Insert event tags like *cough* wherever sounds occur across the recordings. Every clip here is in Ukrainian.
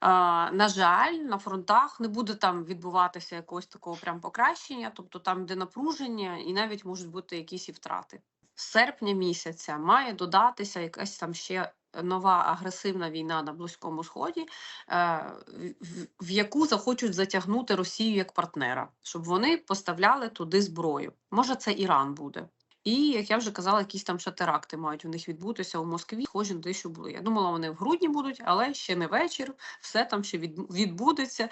На жаль, на фронтах не буде там відбуватися якогось такого прям покращення, тобто там де напруження, і навіть можуть бути якісь і втрати. З серпня місяця має додатися якась там ще нова агресивна війна на Близькому Сході, е, в яку захочуть затягнути Росію як партнера, щоб вони поставляли туди зброю. Може, це Іран буде. І, як я вже казала, якісь там ще теракти мають у них відбутися у Москві, схожі на те, що були. Я думала, вони в грудні будуть, але ще не вечір, все там ще від- відбудеться.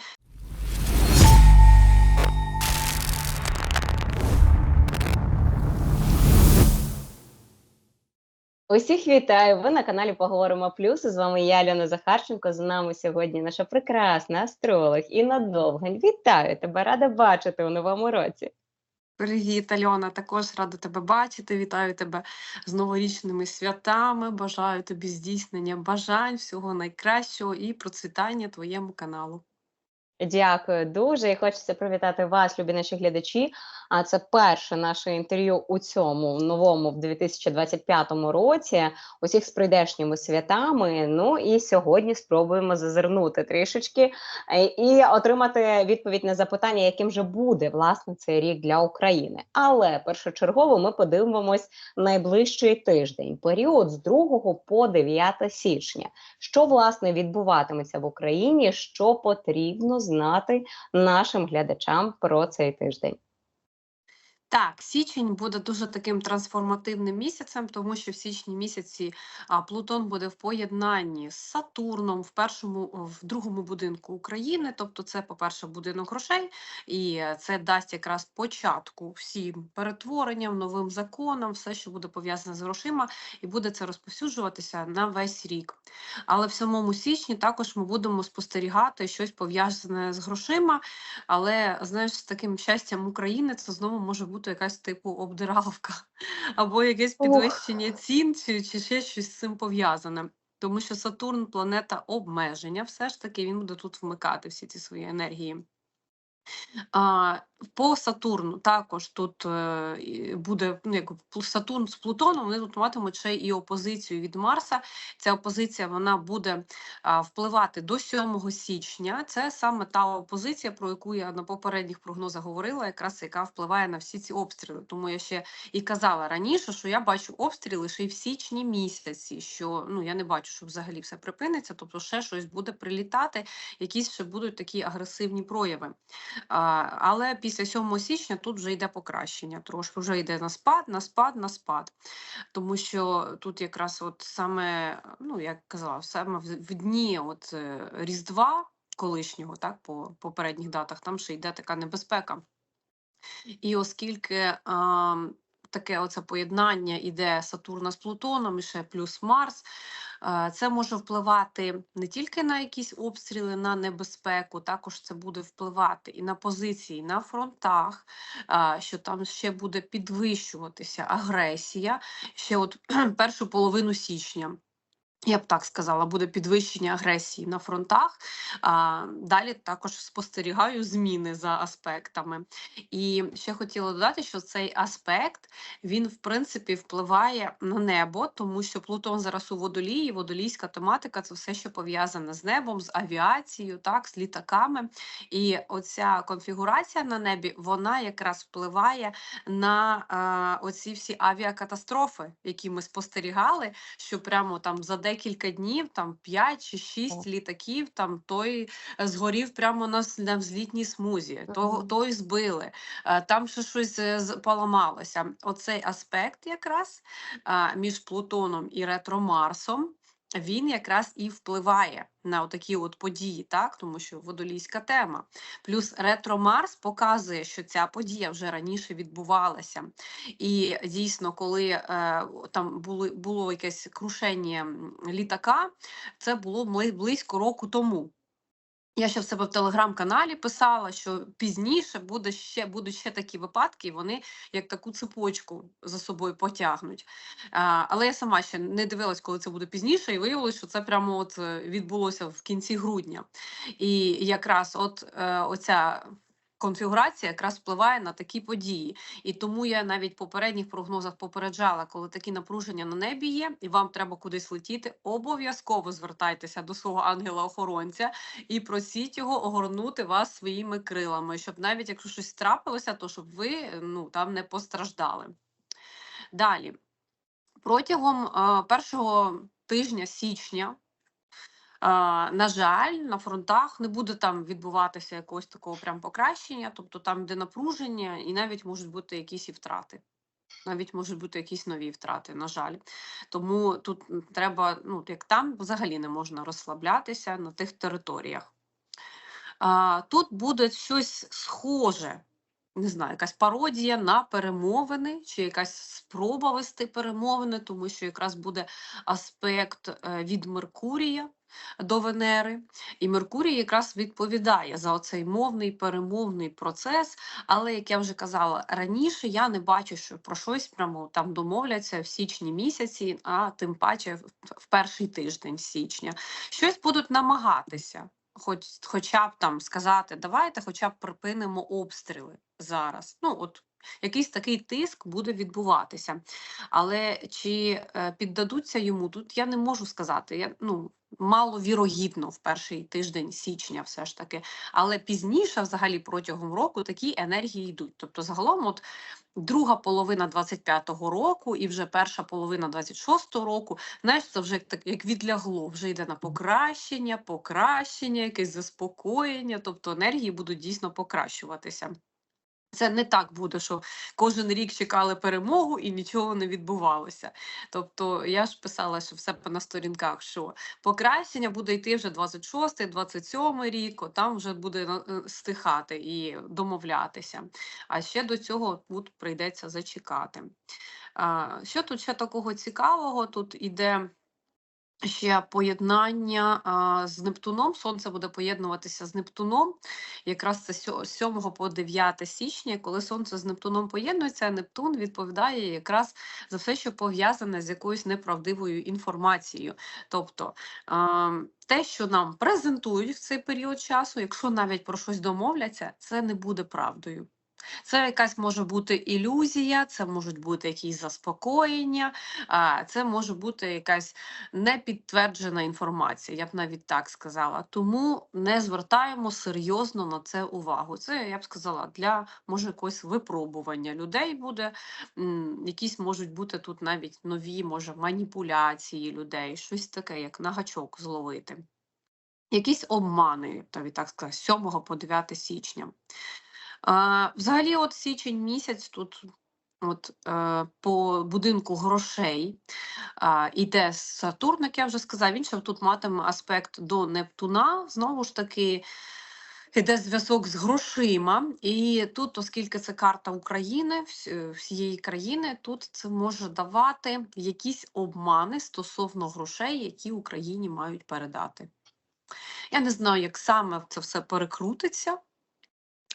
Усіх вітаю! Ви на каналі Поговоримо Плюс. З вами я, Альона Захарченко. З нами сьогодні наша прекрасна астролог Інна Довгань. Вітаю тебе! Рада бачити у новому році. Привіт, Альона. Також рада тебе бачити. Вітаю тебе з новорічними святами. Бажаю тобі здійснення бажань, всього найкращого і процвітання твоєму каналу. Дякую дуже. І хочеться привітати вас, любі наші глядачі. А це перше наше інтерв'ю у цьому новому в 2025 році. Усіх з прийдешніми святами. Ну і сьогодні спробуємо зазирнути трішечки е, і отримати відповідь на запитання, яким же буде власне цей рік для України. Але першочергово ми подивимось найближчий тиждень, період з 2 по 9 січня. Що власне відбуватиметься в Україні? Що потрібно знати нашим глядачам про цей тиждень? Так, січень буде дуже таким трансформативним місяцем, тому що в січні місяці Плутон буде в поєднанні з Сатурном в першому, в другому будинку України. Тобто, це, по-перше, будинок грошей, і це дасть якраз початку всім перетворенням, новим законам, все, що буде пов'язане з грошима, і буде це розповсюджуватися на весь рік. Але в самому січні також ми будемо спостерігати щось пов'язане з грошима. Але знаєш, з таким щастям України це знову може бути якась типу обдиралка *laughs* або якесь підвищення цін, чи, чи ще щось з цим пов'язане. Тому що Сатурн планета обмеження, все ж таки він буде тут вмикати всі ці свої енергії. А, по Сатурну також тут е, буде ну, як Сатурн з Плутоном, вони тут матимуть ще і опозицію від Марса. Ця опозиція вона буде впливати до 7 січня. Це саме та опозиція, про яку я на попередніх прогнозах говорила, якраз яка впливає на всі ці обстріли. Тому я ще і казала раніше, що я бачу обстріли ще в січні місяці. Що ну я не бачу, що взагалі все припиниться, тобто ще щось буде прилітати, якісь ще будуть такі агресивні прояви. А, але після 7 січня тут вже йде покращення. Трошки вже йде на спад, на спад, на спад. Тому що тут якраз от саме, ну як казала, саме в, дні от е, Різдва колишнього, так, по попередніх датах, там ще йде така небезпека. І оскільки таке оце поєднання іде Сатурна з Плутоном, і ще плюс Марс, це може впливати не тільки на якісь обстріли, на небезпеку, також це буде впливати і на позиції на фронтах, що там ще буде підвищуватися агресія ще от *clears throat* першу половину січня. Я б так сказала, буде підвищення агресії на фронтах. Далі також спостерігаю зміни за аспектами. І ще хотіла додати, що цей аспект він в принципі впливає на небо, тому що Плутон зараз у водолії, водолійська тематика це все, що пов'язане з небом, з авіацією, так, з літаками. І оця конфігурація на небі, вона якраз впливає на е, оці всі авіакатастрофи, які ми спостерігали, що прямо там за декілька днів, там 5 чи 6 літаків, там той е, згорів прямо на, на взлітній смузі, того, той збили, е, там ще щось е, поламалося. Оцей аспект якраз між Плутоном і ретро-Марсом. Він якраз і впливає на такі от події, так тому що водолійська тема. Плюс ретро Марс показує, що ця подія вже раніше відбувалася. І дійсно, коли е, там було, було якесь крушення літака, це було близько року тому. Я ще в себе в телеграм-каналі писала, що пізніше буде ще, будуть ще такі випадки, і вони як таку цепочку за собою потягнуть. А, але я сама ще не дивилась, коли це буде пізніше, і виявилось, що це прямо от е, відбулося в кінці грудня. І якраз от е, оця конфігурація якраз впливає на такі події. І тому я навіть в попередніх прогнозах попереджала, коли такі напруження на небі є, і вам треба кудись летіти, обов'язково звертайтеся до свого ангела-охоронця і просіть його огорнути вас своїми крилами, щоб навіть якщо щось трапилося, то щоб ви ну, там не постраждали. Далі. Протягом е, першого тижня січня на жаль, на фронтах не буде там відбуватися якогось такого прям покращення, тобто там, де напруження, і навіть можуть бути якісь і втрати. Навіть можуть бути якісь нові втрати, на жаль. Тому тут треба, ну як там взагалі не можна розслаблятися на тих територіях. А, тут буде щось схоже, не знаю, якась пародія на перемовини, чи якась спроба вести перемовини, тому що якраз буде аспект е, від Меркурія до Венери, і Меркурій якраз відповідає за оцей мовний перемовний процес. Але як я вже казала раніше, я не бачу, що про щось прямо там домовляться в січні місяці, а тим паче в, в перший тиждень січня. Щось будуть намагатися. Хоч, хоча б там сказати, давайте хоча б припинимо обстріли зараз. Ну, от якийсь такий тиск буде відбуватися. Але чи е, піддадуться йому, тут я не можу сказати. Я, ну, маловірогідно в перший тиждень січня, все ж таки. Але пізніше, взагалі, протягом року такі енергії йдуть. Тобто, загалом, от друга половина 25-го року і вже перша половина 26-го року, знаєш, це вже так як відлягло, вже йде на покращення, покращення, якесь заспокоєння, тобто енергії будуть дійсно покращуватися. Це не так буде, що кожен рік чекали перемогу і нічого не відбувалося. Тобто я ж писала, що все на сторінках, що покращення буде йти вже 26, 27 рік, там вже буде е, стихати і домовлятися. А ще до цього тут прийдеться зачекати. Що тут ще такого цікавого? Тут іде ще поєднання а, з Нептуном. Сонце буде поєднуватися з Нептуном. Якраз це з 7 по 9 січня, коли сонце з Нептуном поєднується, Нептун відповідає якраз за все, що пов'язане з якоюсь неправдивою інформацією. Тобто а, те, що нам презентують в цей період часу, якщо навіть про щось домовляться, це не буде правдою. Це якась може бути ілюзія, це можуть бути якісь заспокоєння, це може бути якась непідтверджена інформація, я б навіть так сказала. Тому не звертаємо серйозно на це увагу. Це я б сказала для може якогось випробування людей буде. Якісь можуть бути тут навіть нові, може, маніпуляції людей, щось таке, як на гачок зловити. Якісь обмани, навіть так сказати, 7 по 9 січня. Взагалі, от січень місяць тут. От е, по будинку грошей а, іде Сатурн, як я вже сказав, він ще тут матиме аспект до Нептуна. Знову ж таки, йде зв'язок з грошима. І тут, оскільки це карта України, всієї країни, тут це може давати якісь обмани стосовно грошей, які Україні мають передати. Я не знаю, як саме це все перекрутиться.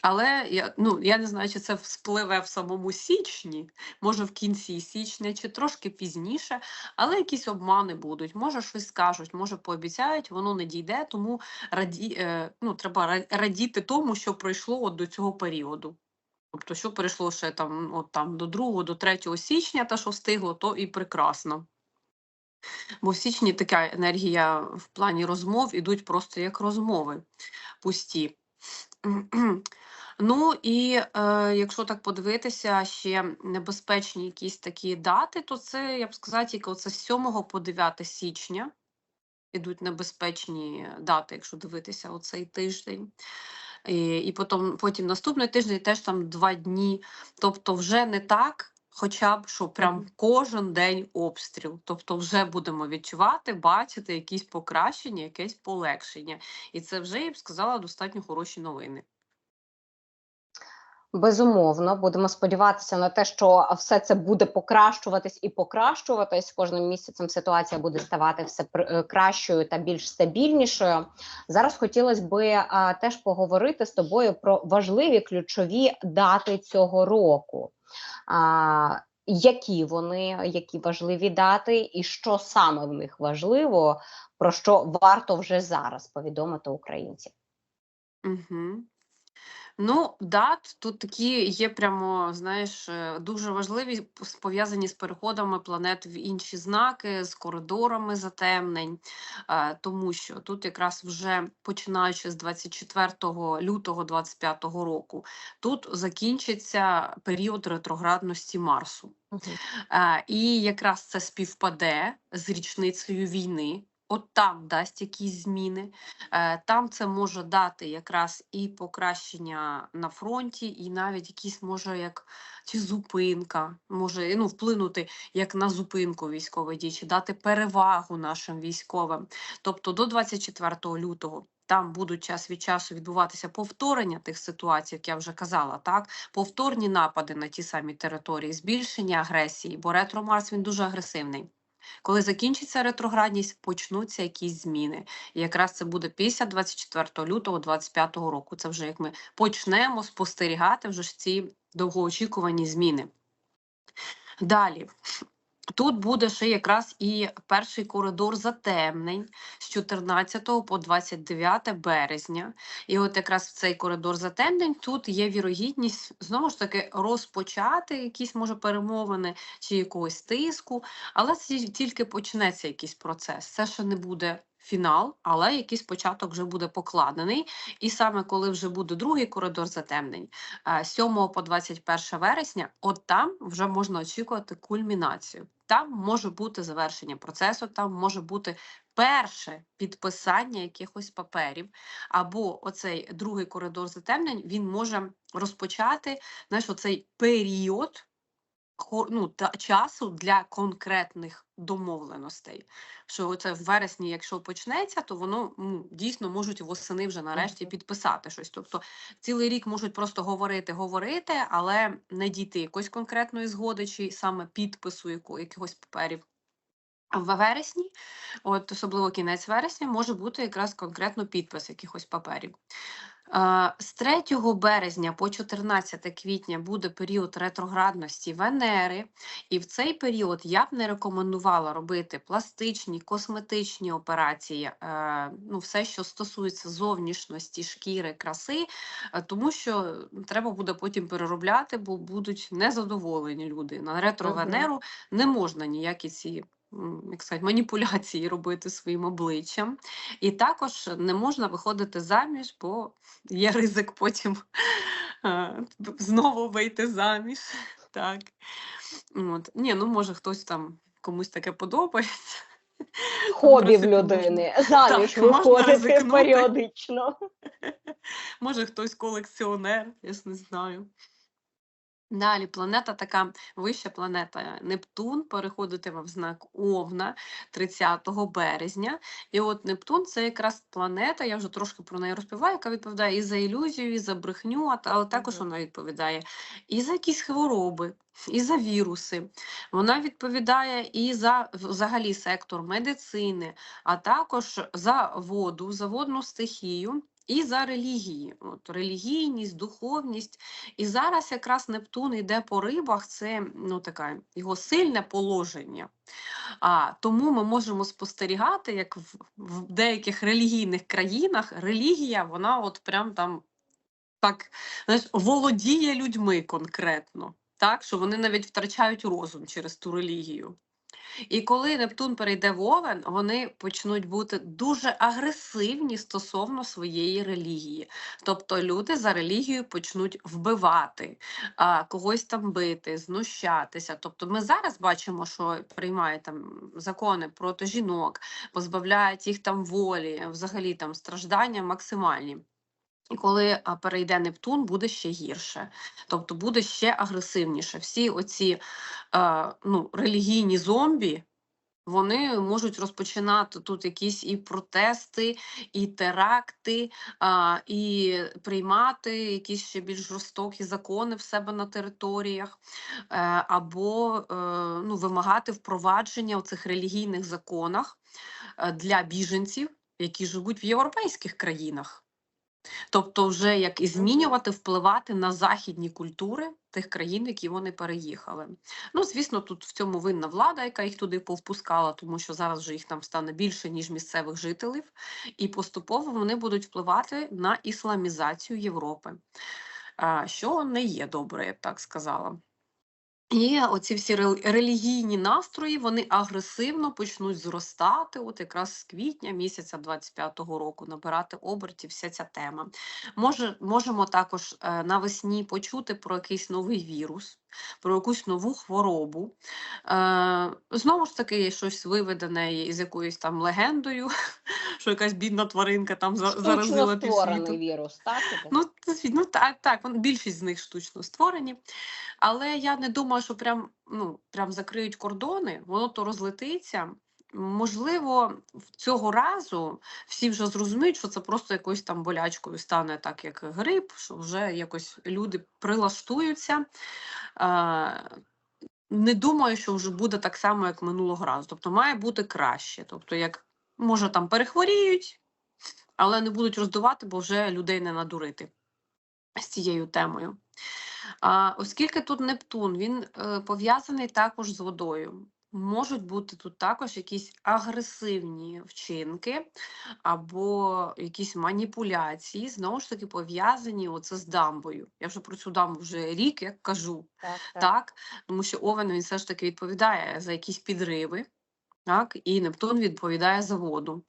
Але я, ну, я не знаю, чи це вспливе в самому січні, може в кінці січня, чи трошки пізніше, але якісь обмани будуть. Може, щось скажуть, може пообіцяють, воно не дійде, тому раді, е, ну, треба радіти тому, що пройшло от до цього періоду. Тобто, що перейшло ще там, от, там до 2, до 3 січня, та що встигло, то і прекрасно. Бо в січні така енергія в плані розмов ідуть просто як розмови пусті. Ну і е, якщо так подивитися, ще небезпечні якісь такі дати, то це, я б сказала, тільки з 7 по 9 січня ідуть небезпечні дати, якщо дивитися оцей тиждень. І, і потім, потім наступний тиждень теж там два дні. Тобто, вже не так, хоча б що прям кожен день обстріл. Тобто, вже будемо відчувати, бачити якісь покращення, якесь полегшення. І це вже, я б сказала, достатньо хороші новини. Безумовно, будемо сподіватися на те, що все це буде покращуватись і покращуватись. Кожним місяцем ситуація буде ставати все е, кращою та більш стабільнішою. Зараз хотілося би а, теж поговорити з тобою про важливі ключові дати цього року. А, які вони, які важливі дати, і що саме в них важливо, про що варто вже зараз повідомити українцям? Угу. Ну, дат тут такі є прямо, знаєш, е, дуже важливі, пов'язані з переходами планет в інші знаки, з коридорами затемнень, е, тому що тут якраз вже починаючи з 24 лютого 25 року, тут закінчиться період ретроградності Марсу. Е, і якраз це співпаде з річницею війни. От там дасть якісь зміни. Е, Там це може дати якраз і покращення на фронті, і навіть якісь може як чи зупинка, може ну, вплинути як на зупинку військових дій, чи дати перевагу нашим військовим. Тобто до 24 лютого. Там будуть час від часу відбуватися повторення тих ситуацій, як я вже казала, так повторні напади на ті самі території, збільшення агресії, бо ретро Марс він дуже агресивний. Коли закінчиться ретроградність, почнуться якісь зміни. І якраз це буде після 24 лютого 25 року. Це вже як ми почнемо спостерігати вже ж ці довгоочікувані зміни. Далі. Тут буде ще якраз і перший коридор затемнень з 14 по 29 березня. І от якраз в цей коридор затемнень тут є вірогідність знову ж таки розпочати якісь може перемовини чи якогось тиску, але це тільки почнеться якийсь процес. Це ще не буде фінал, але якийсь початок вже буде покладений. І саме коли вже буде другий коридор затемнень, е, 7 по 21 вересня, от там вже можна очікувати кульмінацію. Там може бути завершення процесу, там може бути перше підписання якихось паперів, або оцей другий коридор затемнень він може розпочати знаєш, оцей період ну, та, часу для конкретних домовленостей. Що це в вересні, якщо почнеться, то воно ну, дійсно можуть восени вже нарешті підписати щось. Тобто цілий рік можуть просто говорити, говорити, але не дійти якоїсь конкретної згоди чи саме підпису яко, якихось паперів. А в вересні, от особливо кінець вересня, може бути якраз конкретно підпис якихось паперів. З 3 березня по 14 квітня буде період ретроградності Венери, і в цей період я б не рекомендувала робити пластичні, косметичні операції, е, ну, все, що стосується зовнішності, шкіри, краси, е, тому що треба буде потім переробляти, бо будуть незадоволені люди. На ретро-Венеру не можна ніякі ці. Як сказати, маніпуляції робити своїм обличчям, і також не можна виходити заміж, бо є ризик потім е, знову вийти заміж. *laughs* Так. От. Ні, ну може хтось там комусь таке подобається. Хобі в людини. Заміж виходити періодично. *laughs* Може хтось колекціонер, я ж не знаю. Далі планета така вища планета Нептун переходитиме в знак Овна 30 березня. І от Нептун це якраз планета, я вже трошки про неї розповідаю, яка відповідає і за ілюзію, і за брехню, але також вона відповідає і за якісь хвороби, і за віруси. Вона відповідає і за взагалі сектор медицини, а також за воду, за водну стихію. І за релігії, от релігійність, духовність. І зараз якраз Нептун йде по рибах, це ну таке його сильне положення. А тому ми можемо спостерігати, як в, в деяких релігійних країнах релігія, вона от прям там так знаєш, володіє людьми конкретно, так що вони навіть втрачають розум через ту релігію. І коли Нептун перейде в Овен, вони почнуть бути дуже агресивні стосовно своєї релігії. Тобто люди за релігію почнуть вбивати, когось там бити, знущатися. Тобто ми зараз бачимо, що приймають там закони проти жінок, позбавляють їх там волі, взагалі там страждання максимальні. І коли перейде Нептун, буде ще гірше, тобто буде ще агресивніше. Всі оці ну, релігійні зомбі, вони можуть розпочинати тут якісь і протести, і теракти, а, і приймати якісь ще більш жорстокі закони в себе на територіях, е, або е, ну, вимагати впровадження у цих релігійних законах е, для біженців, які живуть в європейських країнах. Тобто, вже як і змінювати, впливати на західні культури тих країн, які вони переїхали. Ну, звісно, тут в цьому винна влада, яка їх туди повпускала, тому що зараз вже їх там стане більше, ніж місцевих жителів, і поступово вони будуть впливати на ісламізацію Європи, що не є добре, я б так сказала. І оці всі релігійні настрої вони агресивно почнуть зростати, от якраз з квітня місяця 25-го року набирати обертів вся ця тема. Може, можемо також е, навесні почути про якийсь новий вірус, про якусь нову хворобу. Е, знову ж таки, щось виведене із якоюсь там легендою, *laughs* що якась бідна тваринка там за- заразила Штучно півсвіту. створений вірус, так? Ну, ну так, так, більшість з них штучно створені. Але я не думаю, що прям, ну, прям закриють кордони, воно то розлетиться. Можливо, цього разу всі вже зрозуміють, що це просто якоюсь там болячкою стане, так як грип, що вже якось люди прилаштуються. Е, не думаю, що вже буде так само, як минулого разу. Тобто має бути краще. Тобто, як може там перехворіють, але не будуть роздувати, бо вже людей не надурити з цією темою. А, оскільки тут Нептун, він е, пов'язаний також з водою. Можуть бути тут також якісь агресивні вчинки або якісь маніпуляції, знову ж таки пов'язані оце з дамбою. Я вже про цю дамбу вже рік як кажу, так, так. так, тому що Овен він все ж таки відповідає за якісь підриви, так, і Нептун відповідає за воду.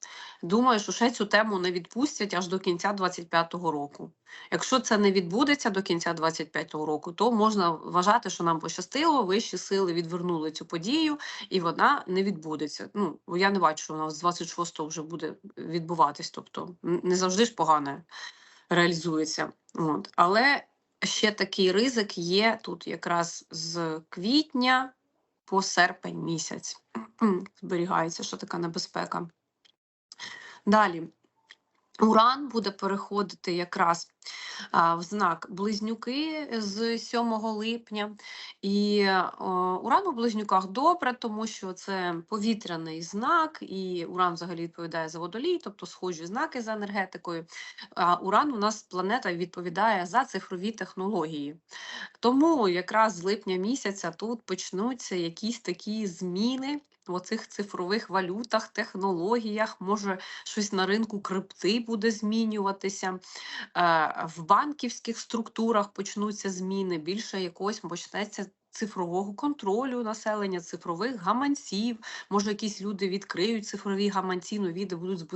Думаю, що ще цю тему не відпустять аж до кінця 25-го року. Якщо це не відбудеться до кінця 25-го року, то можна вважати, що нам пощастило, вищі сили відвернули цю подію, і вона не відбудеться. Ну, я не бачу, що вона з 26-го вже буде відбуватись. Тобто не завжди ж погане реалізується. От. Але ще такий ризик є тут якраз з квітня по серпень місяць. *clears throat* Зберігається, що така небезпека. Далі. Уран буде переходити якраз в знак Близнюки з 7 липня. І Уран у Близнюках добре, тому що це повітряний знак, і Уран взагалі відповідає за водолій, тобто схожі знаки за енергетикою. А Уран у нас планета відповідає за цифрові технології. Тому якраз з липня місяця тут почнуться якісь такі зміни в оцих цифрових валютах, технологіях, може щось на ринку крипти буде змінюватися. Е, В банківських структурах почнуться зміни, більше якогось почнеться. Цифрового контролю населення, цифрових гаманців. Може, якісь люди відкриють цифрові гаманці, нові, де будуть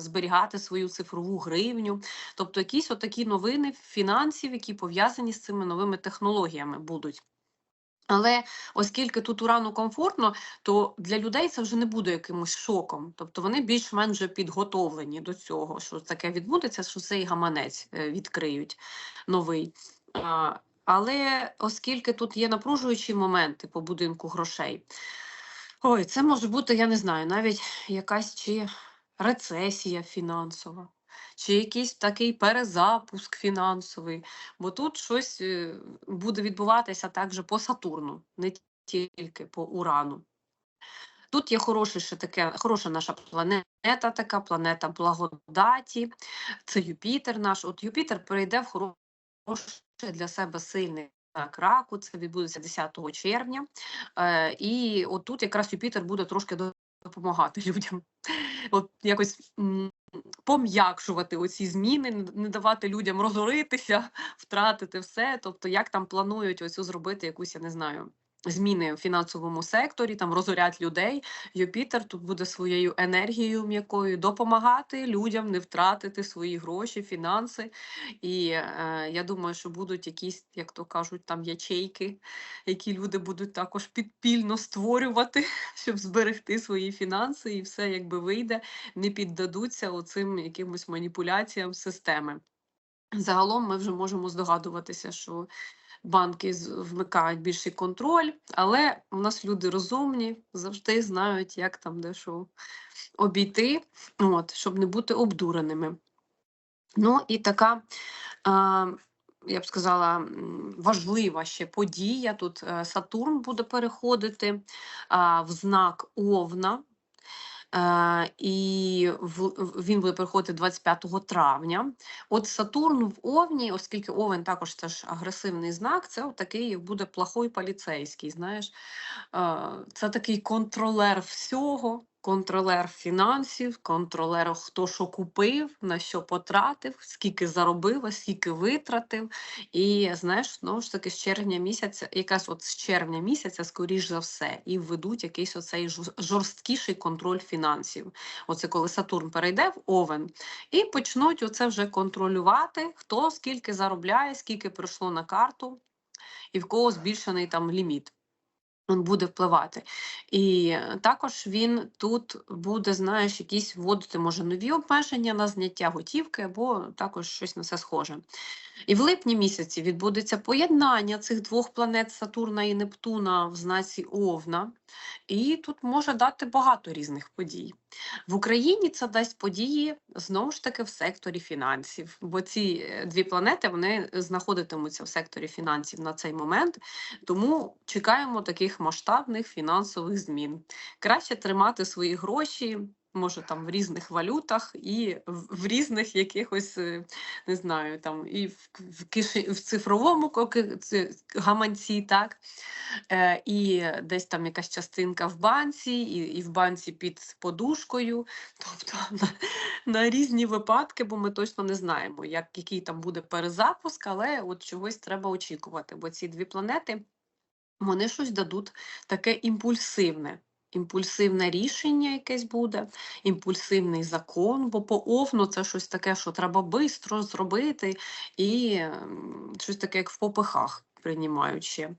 зберігати свою цифрову гривню. Тобто, якісь отакі новини фінансів, які пов'язані з цими новими технологіями будуть. Але оскільки тут урану комфортно, то для людей це вже не буде якимось шоком. Тобто вони більш-менш підготовлені до цього, що таке відбудеться, що цей гаманець е, відкриють новий. Але оскільки тут є напружуючі моменти по будинку грошей, ой, це може бути, я не знаю, навіть якась чи рецесія фінансова, чи якийсь такий перезапуск фінансовий, бо тут щось е, буде відбуватися також по Сатурну, не тільки по Урану. Тут є хороше ще таке, хороша наша планета, така планета благодаті. Це Юпітер наш. От Юпітер перейде в хороший для себе сильний знак раку. Це відбудеться 10 червня. Е, і от тут якраз Юпітер буде трошки допомагати людям. От якось пом'якшувати оці зміни, не- давати людям розоритися, *laughs* втратити все. Тобто, як там планують оцю зробити якусь, я не знаю. Зміни в фінансовому секторі, там розорять людей. Юпітер тут буде своєю енергією м'якою допомагати людям не втратити свої гроші, фінанси. І е, я думаю, що будуть якісь, як то кажуть, там ячейки, які люди будуть також підпільно створювати, *laughs* щоб зберегти свої фінанси, і все якби вийде, не піддадуться оцим якимось маніпуляціям системи. Загалом ми вже можемо здогадуватися, що банки вмикають більший контроль, але у нас люди розумні, завжди знають, як там дещо обійти, от, щоб не бути обдуреними. Ну і така, я б сказала, важлива ще подія. Тут е, Сатурн буде переходити в знак Овна. Е, і він буде приходити 25 травня. От Сатурн в Овні, оскільки Овен також це ж агресивний знак, це такий буде плохой поліцейський. Знаєш, Е, це такий контролер всього. Контролер фінансів, контролер, хто що купив, на що потратив, скільки заробив, а скільки витратив. І знаєш, знову ж таки, з червня місяця, якраз от з червня місяця, скоріш за все, і введуть якийсь оцей жорсткіший контроль фінансів. Оце коли Сатурн перейде в Овен, і почнуть оце вже контролювати, хто скільки заробляє, скільки прийшло на карту, і в кого збільшений там ліміт. Він буде впливати. І е, також він тут буде, знаєш, якісь вводити, може, нові обмеження на зняття готівки або також щось на це схоже. І в липні місяці відбудеться поєднання цих двох планет Сатурна і Нептуна в знаці Овна. І тут може дати багато різних подій. В Україні це дасть події знову ж таки в секторі фінансів, бо ці е, дві планети вони знаходитимуться в секторі фінансів на цей момент. Тому чекаємо таких масштабних фінансових змін. Краще тримати свої гроші, може там в різних валютах і в, різних якихось, е, не знаю, там і в, в, киші, в цифровому гаманці, так. Е, і десь там якась частинка в банці, і, і в банці під подушкою. *laughs* Тобто на, на різні випадки, бо ми точно не знаємо, як, який там буде перезапуск, але от чогось треба очікувати, бо ці дві планети вони щось дадуть таке імпульсивне. Імпульсивне рішення якесь буде, імпульсивний закон, бо по овну це щось таке, що треба швидко зробити, і ем, щось таке, як в попихах приймають ще.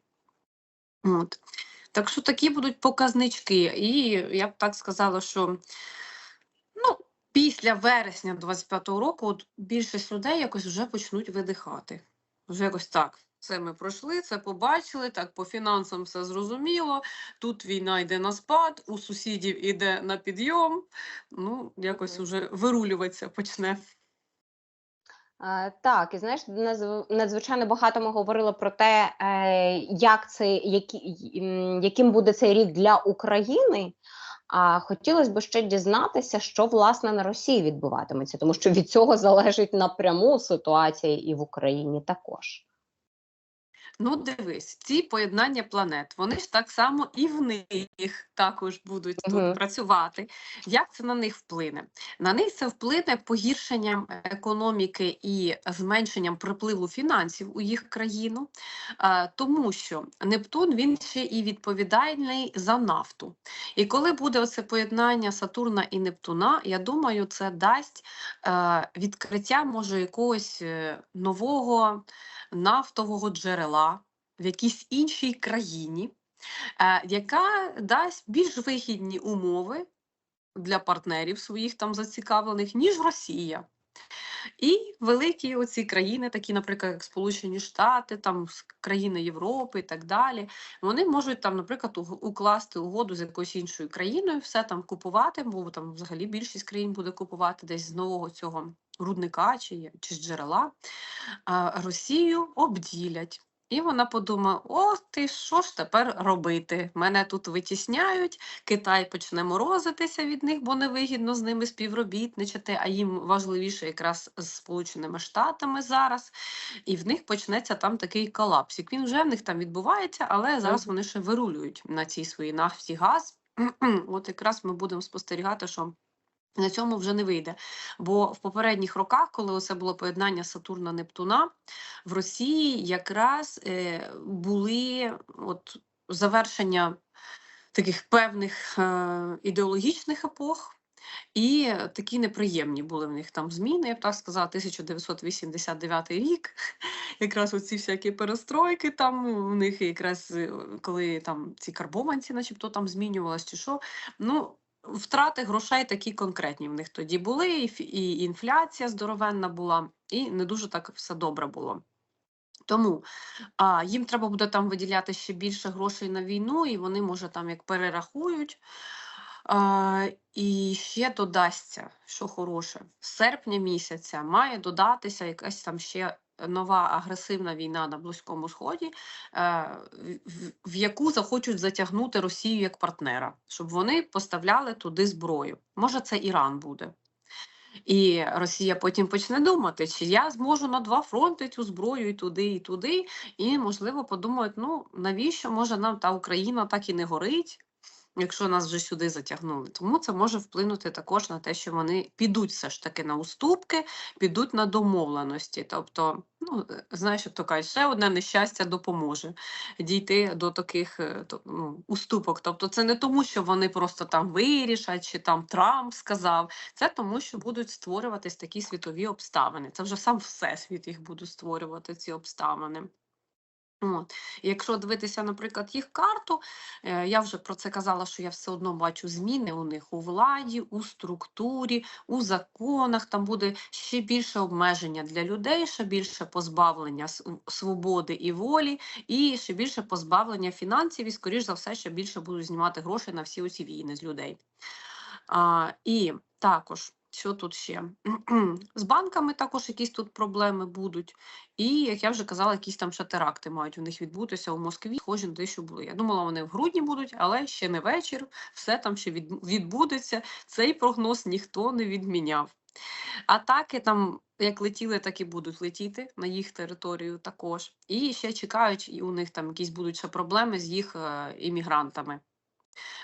От. Так що такі будуть показнички. І я б так сказала, що ну, після вересня 25-го року от більшість людей якось вже почнуть видихати. Вже якось так. Це ми пройшли, це побачили, так по фінансам все зрозуміло. Тут війна йде на спад, у сусідів іде на підйом. Ну, якось уже вирулюватися почне. Е, Так, і знаєш, надзв- надзвичайно багато ми говорили про те, е, як це, які, яким буде цей рік для України. А хотілося б ще дізнатися, що власне на Росії відбуватиметься, тому що від цього залежить напряму ситуація і в Україні також. Ну, дивись, ці поєднання планет, вони ж так само і в них також будуть Мгм. тут працювати. Як це на них вплине? На них це вплине погіршенням економіки і зменшенням припливу фінансів у їх країну, тому що Нептун він ще і відповідальний за нафту. І коли буде оце поєднання Сатурна і Нептуна, я думаю, це дасть е, відкриття може якогось е, нового нафтового джерела в якійсь іншій країні, е, яка дасть більш вигідні умови для партнерів своїх там зацікавлених, ніж Росія. І великі оці країни, такі, наприклад, як Сполучені Штати, там країни Європи і так далі, вони можуть там, наприклад, укласти угоду з якоюсь іншою країною, все там купувати, бо там взагалі більшість країн буде купувати десь з нового цього рудника чи, чи джерела. А Росію обділять. І вона подумає: о, ти що ж тепер робити? Мене тут витісняють, Китай почне морозитися від них, бо невигідно з ними співробітничати, а їм важливіше якраз з Сполученими Штатами зараз. І в них почнеться там такий колапсик. Він вже в них там відбувається, але зараз вони ще вирулюють на цій своїй нафті газ. *clears throat* От якраз ми будемо спостерігати, що на цьому вже не вийде. Бо в попередніх роках, коли оце було поєднання Сатурна Нептуна, в Росії якраз е, були от завершення таких певних е, ідеологічних епох. І такі неприємні були в них там зміни, я б так сказала, 1989 рік. *laughs* Якраз оці всякі перестройки там у них якраз е, коли там ці карбованці, начебто там змінювалось чи що. Ну, втрати грошей такі конкретні в них тоді були, і, інфляція здоровенна була, і не дуже так все добре було. Тому а, їм треба буде там виділяти ще більше грошей на війну, і вони, може, там як перерахують. А, і ще додасться, що хороше, з серпня місяця має додатися якась там ще нова агресивна війна на Близькому Сході, е, в, яку захочуть затягнути Росію як партнера, щоб вони поставляли туди зброю. Може, це Іран буде. І Росія потім почне думати, чи я зможу на два фронти цю зброю і туди, і туди. І, можливо, подумають, ну навіщо може нам та Україна так і не горить, якщо нас вже сюди затягнули. Тому це може вплинути також на те, що вони підуть все ж таки на уступки, підуть на домовленості. Тобто, ну е, знаєш, як то кажуть, ще одне нещастя допоможе дійти до таких е, ну, уступок. Тобто, це не тому, що вони просто там вирішать, чи там Трамп сказав. Це тому, що будуть створюватись такі світові обставини. Це вже сам всесвіт їх буде створювати ці обставини. От. Якщо дивитися, наприклад, їх карту, е, я вже про це казала, що я все одно бачу зміни у них у владі, у структурі, у законах. Там буде ще більше обмеження для людей, ще більше позбавлення свободи і волі, і ще більше позбавлення фінансів, і, скоріш за все, ще більше будуть знімати гроші на всі оці війни з людей. А, і також, що тут ще? *clears throat* З банками також якісь тут проблеми будуть. І, як я вже казала, якісь там ще теракти мають у них відбутися у Москві, схожі на те, що були. Я думала, вони в грудні будуть, але ще не вечір, все там ще відбудеться. Цей прогноз ніхто не відміняв. Атаки там як летіли, так і будуть летіти на їх територію також. І ще чекають, і у них там якісь будуть ще проблеми з їх е, іммігрантами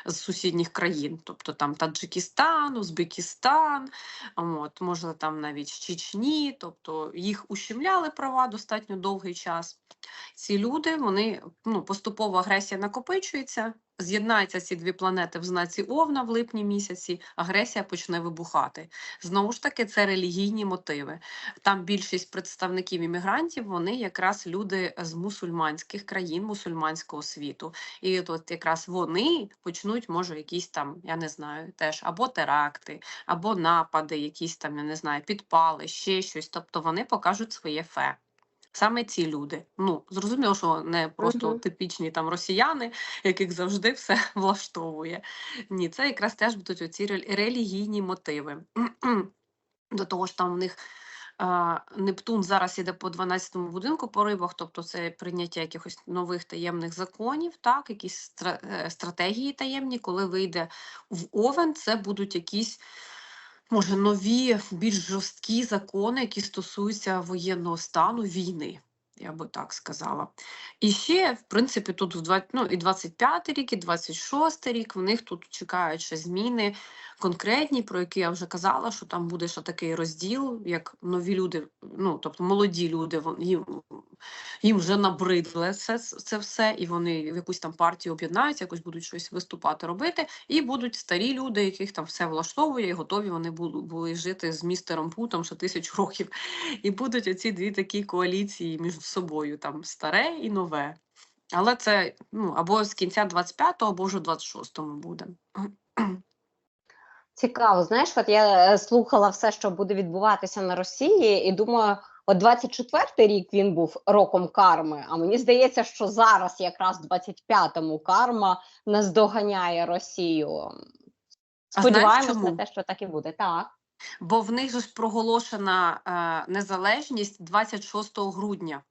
з сусідніх країн, тобто там Таджикистан, Узбекистан, от, може там навіть Чечні, тобто їх ущемляли права достатньо довгий час. Ці люди, вони ну, поступово агресія накопичується, з'єднаються ці дві планети в знаці Овна в липні місяці, агресія почне вибухати. Знову ж таки, це релігійні мотиви. Там більшість представників іммігрантів, вони якраз люди з мусульманських країн, мусульманського світу. І от якраз вони почнуть, може, якісь там, я не знаю, теж або теракти, або напади, якісь там, я не знаю, підпали, ще щось. Тобто вони покажуть своє фе. Саме ці люди. Ну, зрозуміло, що не просто Мгм. типічні там росіяни, яких завжди все *laughs* влаштовує. Ні, це якраз теж будуть оці релігійні мотиви. *clears throat* До того ж, там в них а, Нептун зараз іде по 12-му будинку по рибах, тобто це прийняття якихось нових таємних законів, так, якісь стра- е, стратегії таємні, коли вийде в Овен, це будуть якісь. Може, нові, більш жорсткі закони, які стосуються воєнного стану війни, я би так сказала. І ще, в принципі, тут в 20, ну, і 25 рік, і 26 рік, в них тут чекають ще зміни конкретні, про які я вже казала, що там буде ще такий розділ, як нові люди, ну, тобто молоді люди, їм, їм вже набридле це, це все, і вони в якусь там партію об'єднаються, якось будуть щось виступати, робити, і будуть старі люди, яких там все влаштовує, і готові вони були жити з містером Путом ще тисячу років. І будуть оці дві такі коаліції між собою, там старе і нове. Але це ну, або з кінця 25-го, або вже 26-му буде. Цікаво, знаєш, от я е, слухала все, що буде відбуватися на Росії, і думаю, от 24-й рік він був роком карми. А мені здається, що зараз, якраз в 25-му, карма наздоганяє Росію. Сподіваємось на те, що так і буде. Так. Бо в них ж проголошена е, незалежність 26 грудня.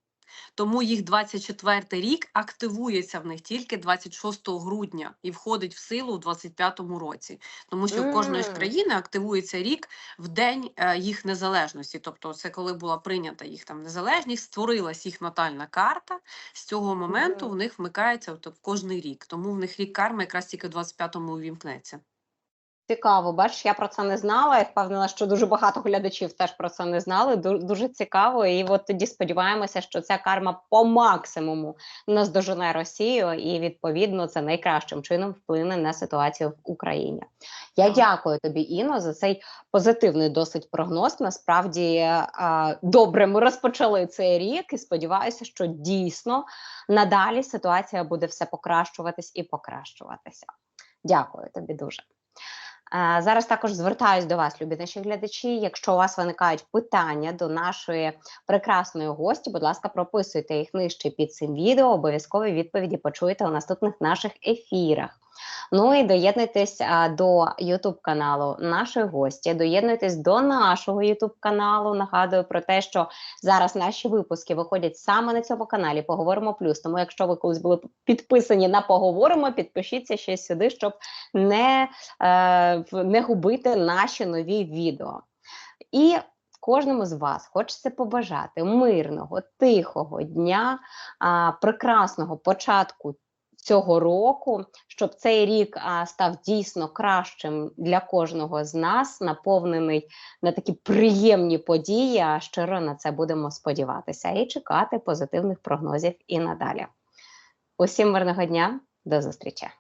Тому їх 24 рік активується в них тільки 26 грудня і входить в силу у 25-му році. Тому що в кожної ж країни активується рік в день е, їх незалежності. Тобто, це коли була прийнята їх там незалежність, створилась їх натальна карта. З цього моменту в них вмикається в кожний рік. Тому в них рік карми якраз тільки в 25-му увімкнеться. Цікаво, бачиш, я про це не знала. Я впевнена, що дуже багато глядачів теж про це не знали. Ду- Дуже цікаво. І от тоді сподіваємося, що ця карма по максимуму наздожене Росію, і відповідно це найкращим чином вплине на ситуацію в Україні. Я дякую тобі, Іно, за цей позитивний досить прогноз. Насправді а, добре, ми розпочали цей рік і сподіваюся, що дійсно надалі ситуація буде все покращуватись і покращуватися. Дякую тобі дуже. Е, Зараз також звертаюсь до вас, любі наші глядачі. Якщо у вас виникають питання до нашої прекрасної гості, будь ласка, прописуйте їх нижче під цим відео. Обов'язкові відповіді почуєте у наступних наших ефірах. Ну і доєднуйтесь до Ютуб каналу нашої гості. Доєднуйтесь до нашого Ютуб каналу. Нагадую про те, що зараз наші випуски виходять саме на цьому каналі. Поговоримо плюс. Тому, якщо ви колись були підписані на поговоримо, підпишіться ще сюди, щоб не, е, не губити наші нові відео. І кожному з вас хочеться побажати мирного, тихого дня, а, прекрасного початку цього року, щоб цей рік а, став дійсно кращим для кожного з нас, наповнений на такі приємні події. А щиро на це будемо сподіватися і чекати позитивних прогнозів і надалі. Усім мирного дня, до зустрічі!